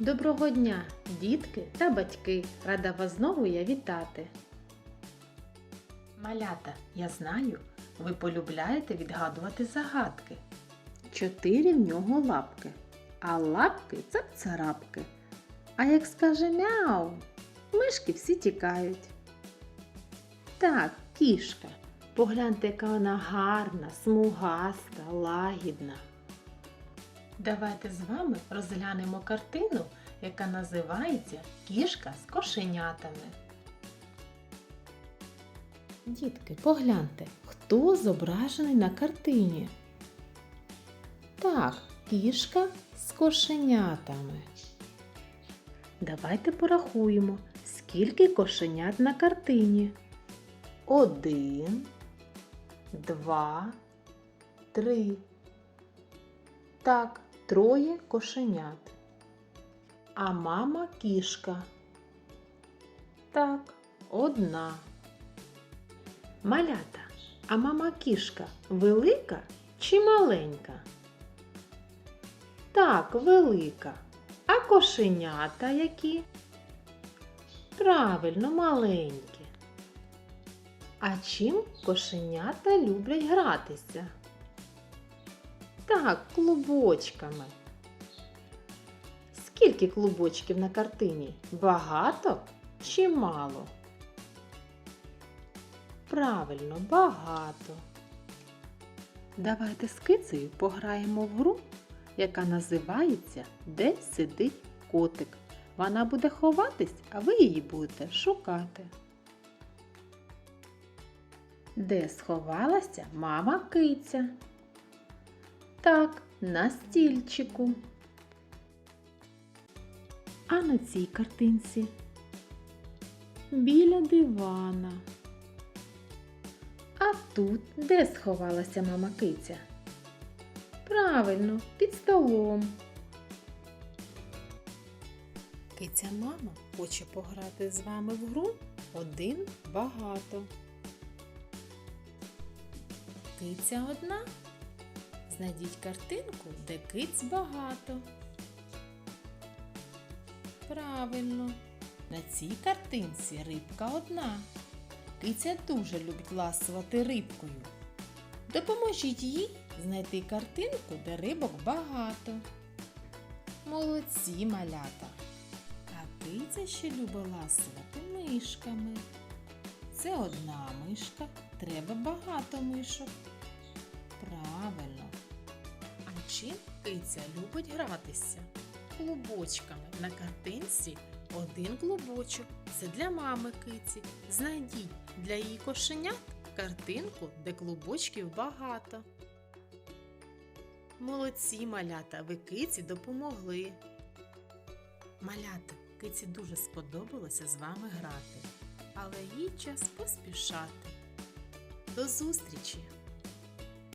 Доброго дня, дітки та батьки! Рада вас знову я вітати. Малята, я знаю, ви полюбляєте відгадувати загадки. Чотири в нього лапки, а лапки це царапки. А як скаже мяу, мишки всі тікають. Так, кішка. Погляньте, яка вона гарна, смугаста, лагідна. Давайте з вами розглянемо картину, яка називається Кішка з кошенятами. Дітки, погляньте, хто зображений на картині? Так, кішка з кошенятами. Давайте порахуємо, скільки кошенят на картині. Один, два, три. Так, троє кошенят. А мама кішка. Так, одна. Малята, а мама кішка велика чи маленька? Так, велика. А кошенята які? Правильно, маленькі. А чим кошенята люблять гратися? Так, клубочками. Скільки клубочків на картині? Багато чи мало? Правильно, багато. Давайте з кицею пограємо в гру, яка називається Де сидить котик. Вона буде ховатись, а ви її будете шукати. Де сховалася мама киця? Так, на стільчику. А на цій картинці біля дивана. А тут де сховалася мама киця? Правильно, під столом. Киця мама хоче пограти з вами в гру один багато. Киця одна. Знайдіть картинку, де киць багато. Правильно. На цій картинці рибка одна. Киця дуже любить ласувати рибкою. Допоможіть їй знайти картинку, де рибок багато. Молодці малята. А киця ще любить ласувати мишками. Це одна мишка, треба багато мишок. Правильно. Чим киця любить гратися? Клубочками на картинці один клубочок. Це для мами киці. Знайдіть для її кошенят картинку, де клубочків багато. Молодці малята, ви киці допомогли. Малята, киці дуже сподобалося з вами грати, але їй час поспішати. До зустрічі!